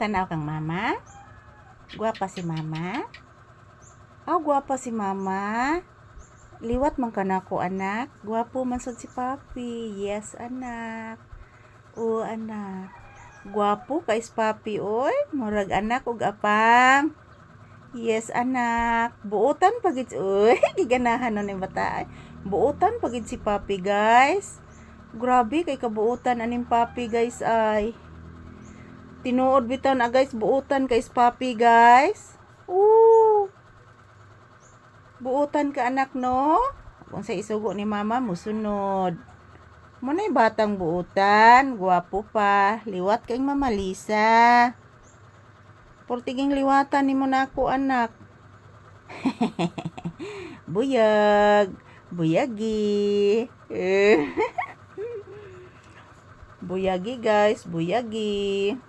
Tanaw kang mama? Guwapa si mama? Oh, guwapa si mama. Liwat man ka na ko, anak. Guwapo man si papi. Yes, anak. Oo, anak. Guwapo kay si papi, oy. Murag anak ug apang. Yes, anak. Buotan pagid, uy. Giganahan nun yung bata. Buotan pagid si papi, guys. Grabe kay kabuutan aning papi, guys, ay. Tinuod bitaw na, guys. Buotan kay si papi, guys. Ooh. Buutan ka anak no? Kung sa isugo ni mama, musunod. Muna yung batang buutan, guwapo pa, liwat kayong mama Lisa. Portiging liwatan ni mo ako anak. Buyag, buyagi. buyagi guys, buyagi.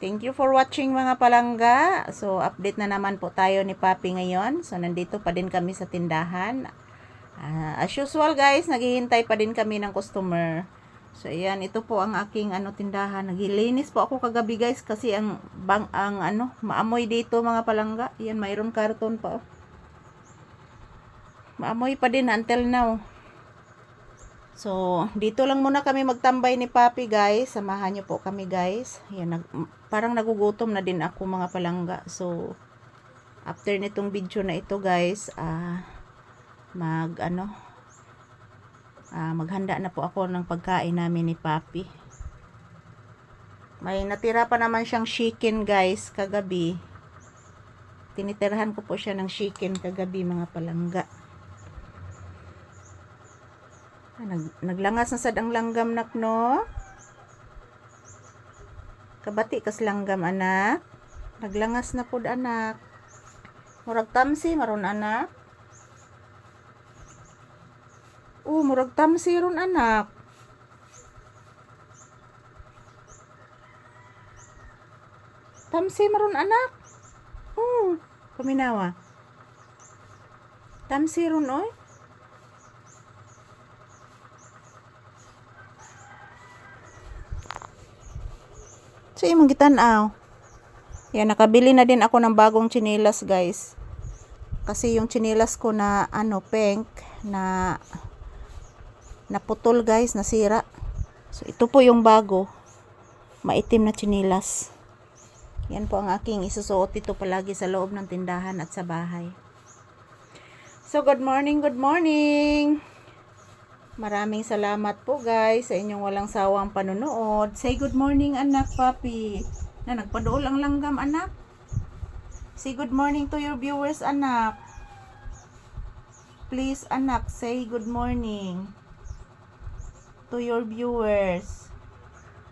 Thank you for watching mga palangga. So, update na naman po tayo ni Papi ngayon. So, nandito pa din kami sa tindahan. Ah, as usual guys, naghihintay pa din kami ng customer. So, ayan, ito po ang aking ano tindahan. Naglilinis po ako kagabi guys kasi ang bang ang ano, maamoy dito mga palangga. Ayan, mayroon karton pa oh. Maamoy pa din until now. So, dito lang muna kami magtambay ni Papi, guys. Samahan niyo po kami, guys. Yan, nag, parang nagugutom na din ako, mga palangga. So, after nitong video na ito, guys, ah, mag, ano, ah, maghanda na po ako ng pagkain namin ni Papi. May natira pa naman siyang chicken, guys, kagabi. Tinitirahan ko po siya ng chicken kagabi, mga palangga. Ah, Nag, naglangas na sad ang langgam nak no. Kabati kas langgam anak. Naglangas na pud anak. Murag tamsi maron anak. Oh, murag tamsi ron anak. Tamsi maron anak. Oh, paminawa. Tamsi ron oy. So, imong gitanaw. Yan, nakabili na din ako ng bagong chinelas, guys. Kasi yung chinelas ko na, ano, pink, na naputol, guys, nasira. So, ito po yung bago. Maitim na chinelas. Yan po ang aking isusuot ito palagi sa loob ng tindahan at sa bahay. So, good morning, good morning! Maraming salamat po guys sa inyong walang sawang panunood. Say good morning anak, papi. Na nagpadool ang langgam anak. Say good morning to your viewers anak. Please anak, say good morning to your viewers.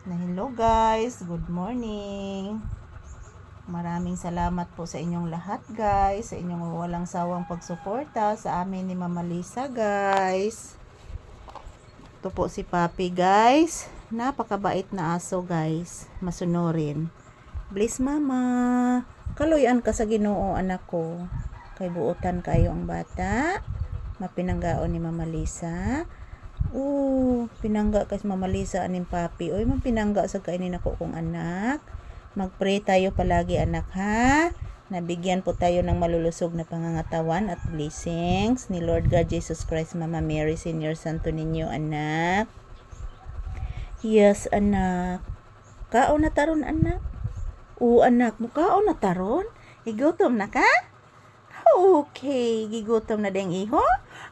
Na hello guys, good morning. Maraming salamat po sa inyong lahat guys, sa inyong walang sawang pagsuporta sa amin ni Mama Lisa guys. Ito po si Papi, guys. Napakabait na aso, guys. Masunurin. Bless, Mama. Kaluyan ka sa ginoo, anak ko. Kay buutan kayo ang bata. Mapinanggaon ni Mama Lisa. Oo, pinangga kay Mama Lisa aning Papi. Uy, mapinangga sa kainin ako kong anak. Mag-pray tayo palagi, anak, ha? Nabigyan po tayo ng malulusog na pangangatawan at blessings ni Lord God Jesus Christ, Mama Mary, Senior Santo Niño, anak. Yes, anak. Kaon na taron, anak. Oo, anak. Mukaon na taron? Igutom na ka? Okay. Gigutom na deng iho?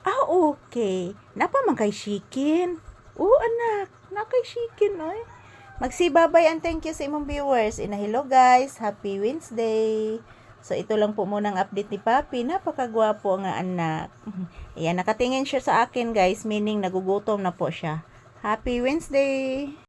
Ah, okay. Napa man kay chicken? Oo, anak. Na kay chicken, oy. Magsibabay and thank you sa imong viewers. Ina hello guys. Happy Wednesday. So, ito lang po muna ang update ni Papi. Napakagwapo nga anak. Ayan, nakatingin siya sa akin, guys. Meaning, nagugutom na po siya. Happy Wednesday!